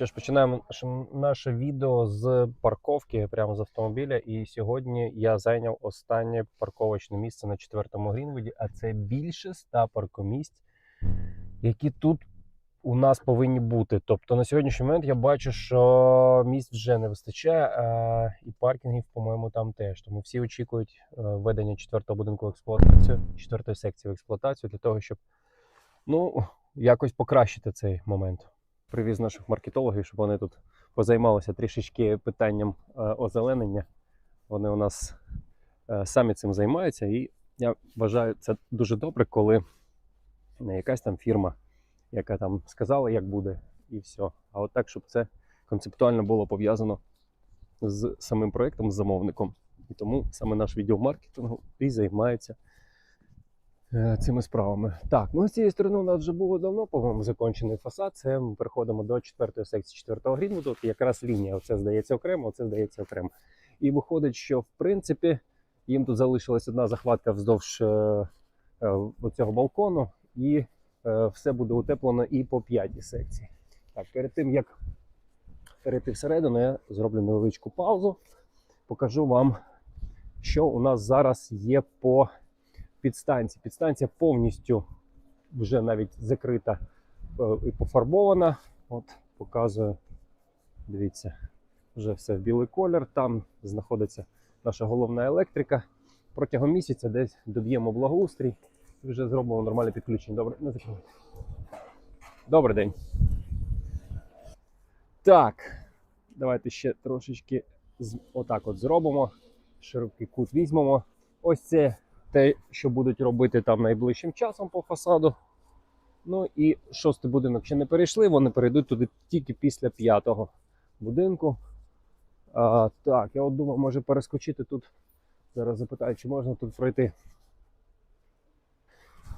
Що ж, починаємо наше- відео з парковки прямо з автомобіля. І сьогодні я зайняв останнє парковочне місце на четвертому Грінвуді, а це більше ста паркомісць, які тут у нас повинні бути. Тобто на сьогоднішній момент я бачу, що місць вже не вистачає, а і паркінгів, по-моєму, там теж. Тому всі очікують е, введення четвертого будинку в експлуатацію, четвертої секції в експлуатацію для того, щоб ну, якось покращити цей момент привіз наших маркетологів, щоб вони тут позаймалися трішечки питанням е, озеленення. Вони у нас е, самі цим займаються, і я вважаю це дуже добре, коли не якась там фірма, яка там сказала, як буде, і все. А от так, щоб це концептуально було пов'язано з самим проєктом, з замовником. І тому саме наш відділ маркетингу і займається цими справами. Так, ну з цієї сторони у нас вже було давно, по-моєму, закончений фасад. Це ми переходимо до четвертої секції четвертого Грінвуду. От Якраз лінія. Оце здається окремо, оце здається окремо. І виходить, що в принципі їм тут залишилась одна захватка вздовж е, е, оцього балкону, і е, все буде утеплено і по п'ятій секції. Так, перед тим як перейти всередину, я зроблю невеличку паузу. Покажу вам, що у нас зараз є по підстанції. Підстанція повністю вже навіть закрита е, і пофарбована. От показую. Дивіться, вже все в білий колір. Там знаходиться наша головна електрика. Протягом місяця десь доб'ємо благоустрій і вже зробимо нормальне підключення. Добре, не закривайте. Добрий день. Так, давайте ще трошечки отак от зробимо. Широкий кут візьмемо. Ось це те, що будуть робити там найближчим часом по фасаду. Ну і шостий будинок ще не перейшли, вони перейдуть туди тільки після п'ятого будинку. А, так, я от думав, може перескочити тут. Зараз запитаю, чи можна тут пройти.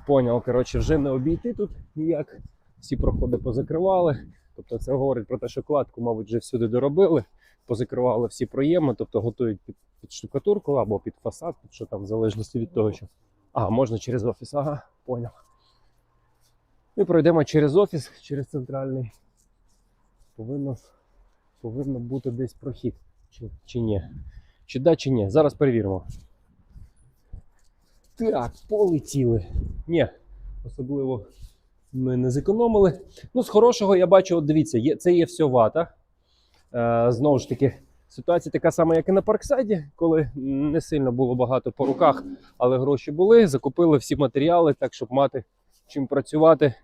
Поняв, коротше, вже не обійти тут ніяк. Всі проходи позакривали. Тобто це говорить про те, що кладку, мабуть, вже всюди доробили, позакривали всі проєми, тобто готують під, під штукатурку або під фасад, під що там, в залежності від того, що. А, можна через офіс, ага, поняв. Ми пройдемо через офіс, через центральний. Повинно, повинно бути десь прохід. Чи, чи ні? Чи да, чи ні? Зараз перевіримо. Так, полетіли. Ні, особливо ми не зекономили. Ну, з хорошого я бачу, от дивіться, є, це є все вата. Е, знову ж таки, ситуація така сама, як і на парксайді, коли не сильно було багато по руках, але гроші були. Закупили всі матеріали, так, щоб мати чим працювати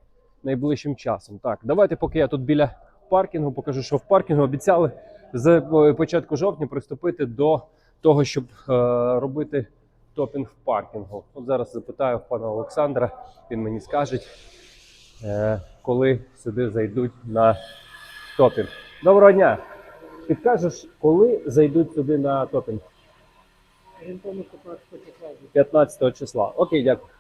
найближчим часом. Так, давайте, поки я тут біля паркінгу, покажу, що в паркінгу обіцяли з е, початку жовтня приступити до того, щоб е, робити топінг в паркінгу. От зараз запитаю в пана Олександра, він мені скаже, е, коли сюди зайдуть на топінг. Доброго дня! Підкажеш, коли зайдуть сюди на топінг? 15 числа. Окей, дякую.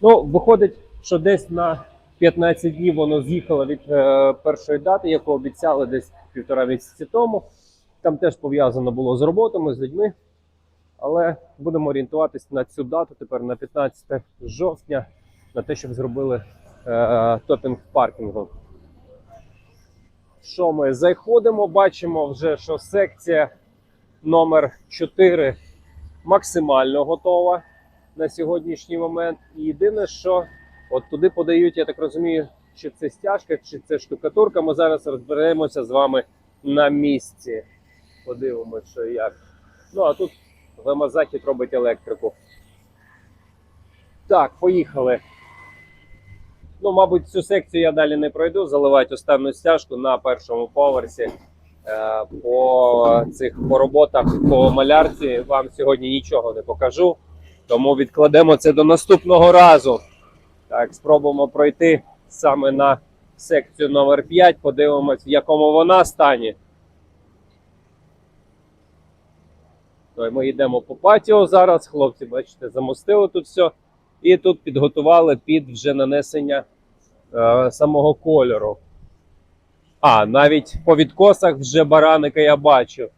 Ну, виходить, що десь на 15 днів воно з'їхало від е, першої дати, яку обіцяли десь півтора місяці тому. Там теж пов'язано було з роботами, з людьми. Але будемо орієнтуватись на цю дату тепер на 15 жовтня, на те, щоб зробили е, топінг паркінгу. Що ми заходимо, бачимо вже, що секція номер 4 максимально готова на сьогоднішній момент. І єдине, що от туди подають, я так розумію, чи це стяжка, чи це штукатурка. Ми зараз розберемося з вами на місці. Подивимося, що як. Ну а тут Гемозахід робить електрику. Так, поїхали. Ну, мабуть, цю секцію я далі не пройду. Заливати останню стяжку на першому поверсі. Е, по цих по роботах по малярці вам сьогодні нічого не покажу. Тому відкладемо це до наступного разу. Так, спробуємо пройти саме на секцію номер 5 Подивимось, в якому вона стані. То ми йдемо по патіо зараз. Хлопці, бачите, замостили тут все. І тут підготували під вже нанесення е, самого кольору. А, навіть по відкосах вже бараника я бачу.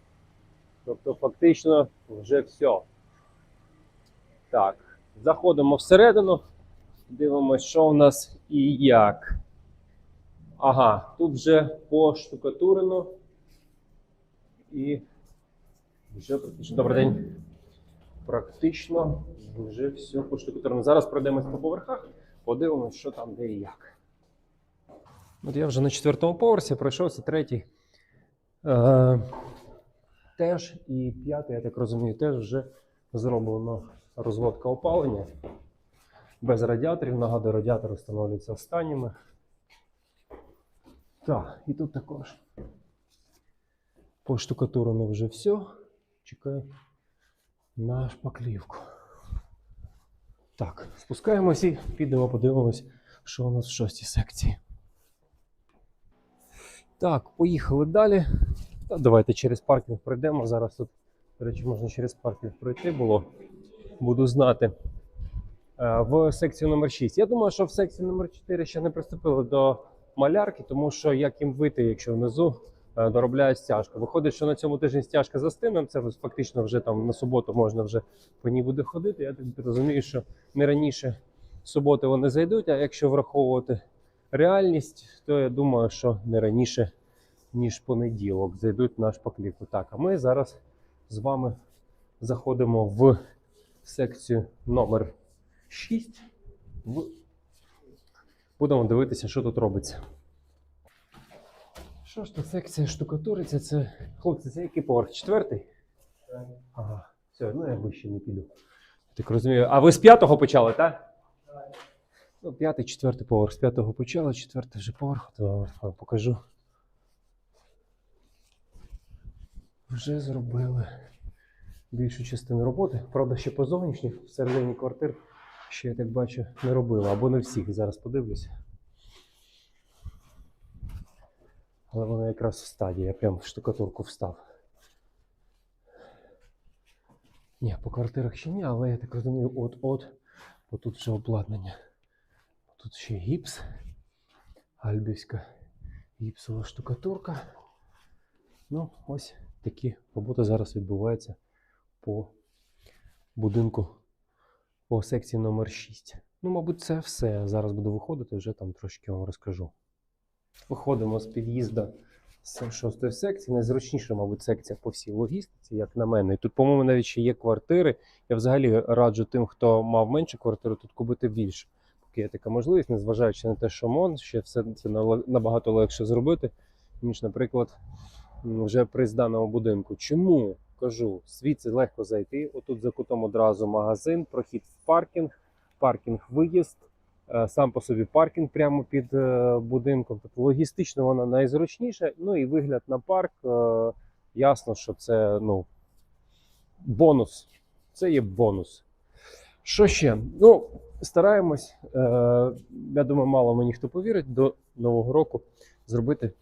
Тобто, фактично, вже все. Так, заходимо всередину, дивимося, що у нас і як. Ага, тут вже поштукатурено. І вже практично. Добрий день. Практично вже все поштукатурено. Зараз пройдемось по поверхах, подивимось, що там, де і як. От я вже на четвертому поверсі пройшовся третій. Е, теж і п'ятий, я так розумію, теж вже зроблено розводка опалення без радіаторів. Нагадую, радіатори встановлюються останніми. Так, і тут також поштукатурено вже все. Чекаю на шпаклівку. Так, спускаємось і підемо подивимось, що у нас в шостій секції. Так, поїхали далі. Та давайте через паркінг пройдемо. Зараз тут, до речі, можна через паркінг пройти було. Буду знати. Е, В секцію номер 6. Я думаю, що в секції номер 4 ще не приступили до малярки, тому що як їм вийти, якщо внизу е, доробляють стяжку. Виходить, що на цьому тижні стяжка застине, це фактично вже там на суботу можна вже по ній буде ходити. Я так розумію, що не раніше суботи вони зайдуть, а якщо враховувати реальність, то я думаю, що не раніше, ніж понеділок, зайдуть на шпаклівку. Так, а ми зараз з вами заходимо в секцію номер 6. В... Будемо дивитися, що тут робиться. Що ж то секція штукатуриться? Це. Хлопці, це який поверх? Четвертий? Ага. Все, ну я вище не піду. Так розумію. А ви з п'ятого почали, так? Ну, п'ятий, четвертий поверх. З п'ятого почали, четвертий вже поверх. То вам покажу. Вже зробили більшу частину роботи. Правда, ще по зовнішніх всередині квартир ще я так бачу не робили. Або не всіх. Зараз подивлюся. Але вона якраз в стадії, я прям в штукатурку встав. Ні, по квартирах ще ні, але я так розумію, от-от, бо тут вже обладнання. Тут ще гіпс, альбівська гіпсова штукатурка. Ну, ось такі роботи зараз відбуваються по будинку по секції номер 6. Ну, мабуть, це все. Зараз буду виходити, вже там трошки вам розкажу. Виходимо з під'їзду з шостої секції. Найзручніша, мабуть, секція по всій логістиці, як на мене. І тут, по-моєму, навіть ще є квартири. Я взагалі раджу тим, хто мав менше квартири, тут купити більше. Поки є така можливість, незважаючи на те, що МОН, ще все це набагато легше зробити, ніж, наприклад, вже при зданому будинку. Чому? Кажу, звідси легко зайти. Отут за кутом одразу магазин, прохід в паркінг, паркінг виїзд. Е, Сам по собі паркінг прямо під е, будинком. Тобто логістично вона найзручніша. Ну і вигляд на парк. е, Ясно, що це ну, бонус. Це є бонус. Що ще? Ну, стараємось. Е, я думаю, мало мені хто повірить до Нового року зробити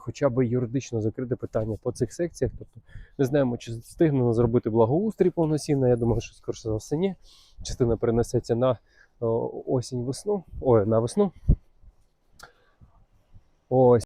хоча б юридично закрите питання по цих секціях. Тобто не знаємо, чи встигнемо зробити благоустрій повноцінно. Я думаю, що скоріше за все ні. Частина перенесеться на о, осінь весну. Ой, на весну. Ось.